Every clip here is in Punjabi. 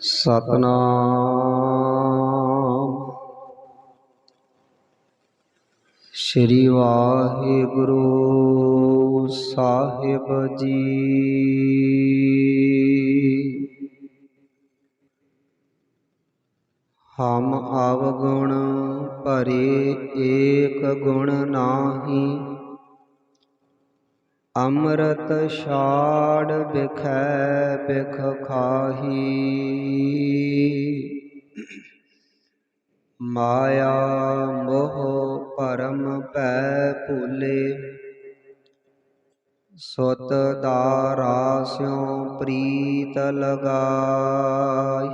ਸਤਨਾਮ। ਸ੍ਰੀ ਵਾਹਿਗੁਰੂ ਸਾਹਿਬ ਜੀ। ਹਮ ਅਵਗੁਣ ਭਰੇ ਏਕ ਗੁਣ ਨਾਹੀ। ਅੰਮ੍ਰਿਤ ਛਾੜ ਬਿਖੈ ਬਿਖ ਖਾਹੀ। ਮਾਇਆ ਮੋਹ ਪਰਮ ਭੈ ਭੂਲੇ। ਸੁਤ ਦਾਰਾ ਸਿਉ ਪ੍ਰੀਤ ਲਗਾਈ।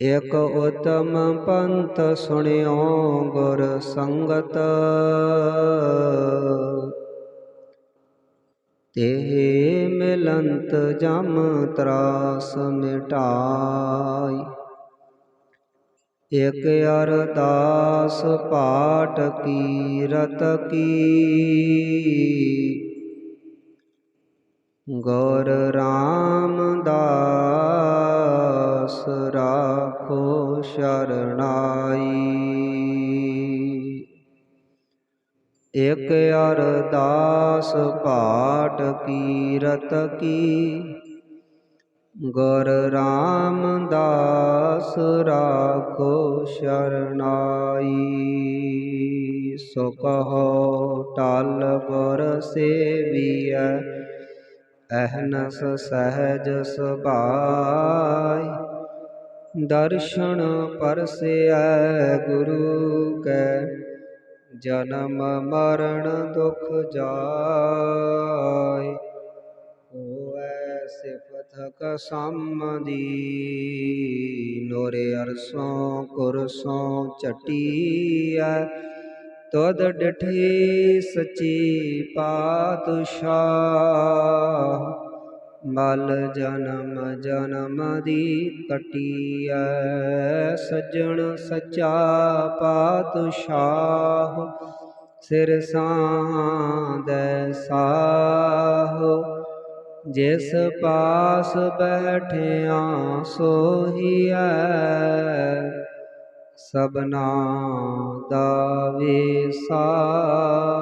ਇਕ ਉਤਮ ਪੰਥ ਸੁਣਿਓ ਗੁਰ ਸੰਗਤ। ਤੇ ਮਿਲੰਤ ਜਮ ਤਰਾਸ ਮਿਟਾਈ। ਇਕ ਅਰਦਾਸ ਪਾਠ ਕੀਰਤ ਕੀ। ਗੌਰ ਰਾਮਦਾਸ ਇਕ ਅਰਦਾਸ ਪਾਠ ਕੀਰਤ ਕੀ। ਗੁਰ ਰਾਮਦਾਸ ਰਾਖੋ ਸ਼ਰਣਾਈ ਸੋ ਕਹੋ, ਟਾਲ ਗੁਰ ਸੇਵੀਐ, ਅਹਨਸ ਸਹਿਜ ਸੁਭਾਈ। ਦਰਸ਼ਨ ਪਰਸੈ ਗੁਰੂ ਕੈ ਜਨਮ ਮਰਨ ਦੁਖ ਜਾਏ। ਹੋਐ ਸਿਫਤ ਕਸਮ ਦੀ ਨੋਰੇ ਅਰਸੋਂ ਕੁਰਸੋਂ ਚਟੀਐ ਤਦ ਡਠੇ ਸੱਚੀ ਪਾਤਸ਼ਾਹ। ਮਲ ਜਨਮ ਜਨਮ ਦੀ ਕਟੀਐ, ਸੱਜਣ ਸੱਚਾ ਪਾਤਸ਼ਾਹ, ਸਿਰ ਸਾਂਦੈ ਸਾਹੋ। ਜਿਸ ਪਾਸ ਬੈਠਿਆ ਸੋਹੀਐ ਸਬਨਾ ਦਾ ਵਿਸਾਹੋ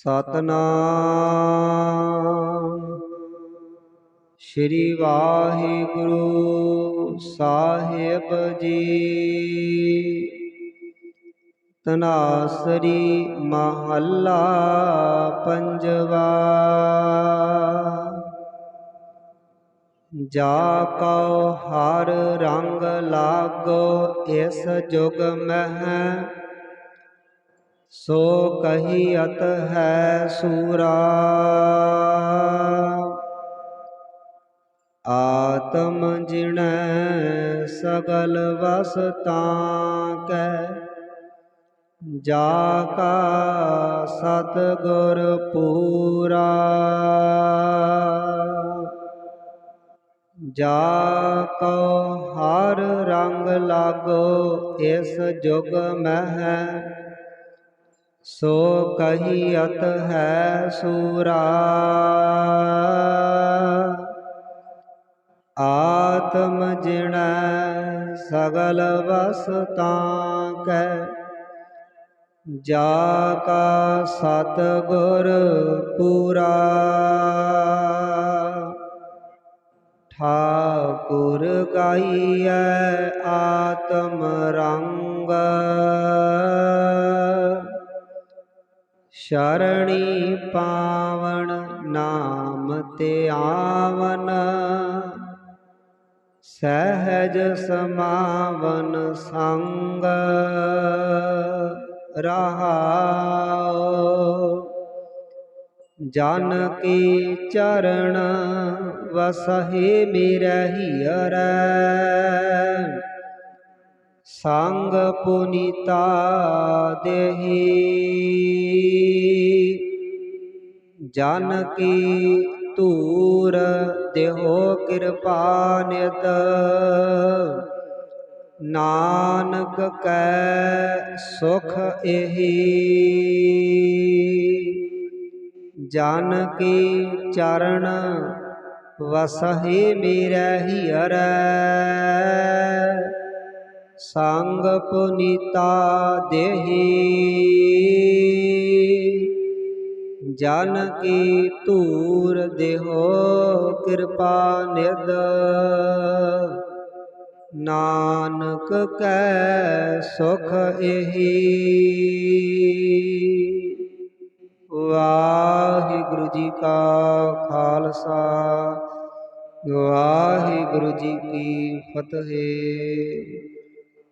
ਸਤਨਾਮ। ਸ੍ਰੀ ਵਾਹਿਗੁਰੂ ਸਾਹਿਬ ਜੀ। ਤਨਾਸਰੀ ਮਹੱਲਾ ਪੰਜਵਾ। ਜਾ ਕਉ ਹਰ ਰੰਗ ਲਾਗੋ, ਇਸ ਜੁਗ ਮਹਿ ਸੋ ਕਹੀਅਤ ਹੈ ਸੂਰਾ। ਆਤਮ ਜਿਣੈ ਸਗਲ ਵਸਤਾਂ ਕੈ। ਜਾ ਕਾ ਸਤ ਗੁਰ ਪੂਰਾ। ਜਾ ਕਉ ਹਰ ਰੰਗ ਲਾਗੋ ਇਸ ਜੁਗ ਮਹਿ। ਸੋ ਕਹੀਅਤ ਹੈ ਸੂਰਾ। ਆਤਮ ਜਿਣੈ ਸਗਲ ਵਸਤਾਂ ਕੈ। ਜਾ ਕਾ ਸਤ ਗੁਰ ਪੂਰਾ। ਠਾਕੁਰ ਗਾਈਐ ਆਤਮ ਰੰਗ। ਸ਼ਰਣੀ ਪਾਵਨ ਨਾਮ ਤੇ ਆਵਨ। ਸਹਿਜ ਸਮਾਵਨ ਸੰਗ ਰਹਾਉ। ਜਨ ਕੀ ਚਰਨ ਵਸਹਿ ਮਿਰਹਿ ਅਰੈ। ਸੰਗ ਪੁਨੀਤਾ ਦੇਹੀ। ਜਨ ਕੀ ਧੂਰ ਦੇਹੋ ਕਿਰਪਾ ਨਿਤ। ਨਾਨਕ ਕੈ ਸੁਖ ਇਹੀ। ਜਨ ਕੀ ਚਰਨ ਵਸਹਿ ਮੇਰੇ ਹੀਰੈ ਸੰਗ ਪੁਨੀਤਾ ਦੇਹੀ। ਜਨ ਕੀ ਧੂਰ ਦੇਹੋ ਕਿਰਪਾ ਨਿਦ ਨਾਨਕ ਕੈ ਸੁਖ ਇਹੀ ਵਾਹਿਗੁਰੂ ਜੀ ਕਾ ਖਾਲਸਾ, ਵਾਹਿਗੁਰੂ ਜੀ ਕੀ ਫਤਿਹ।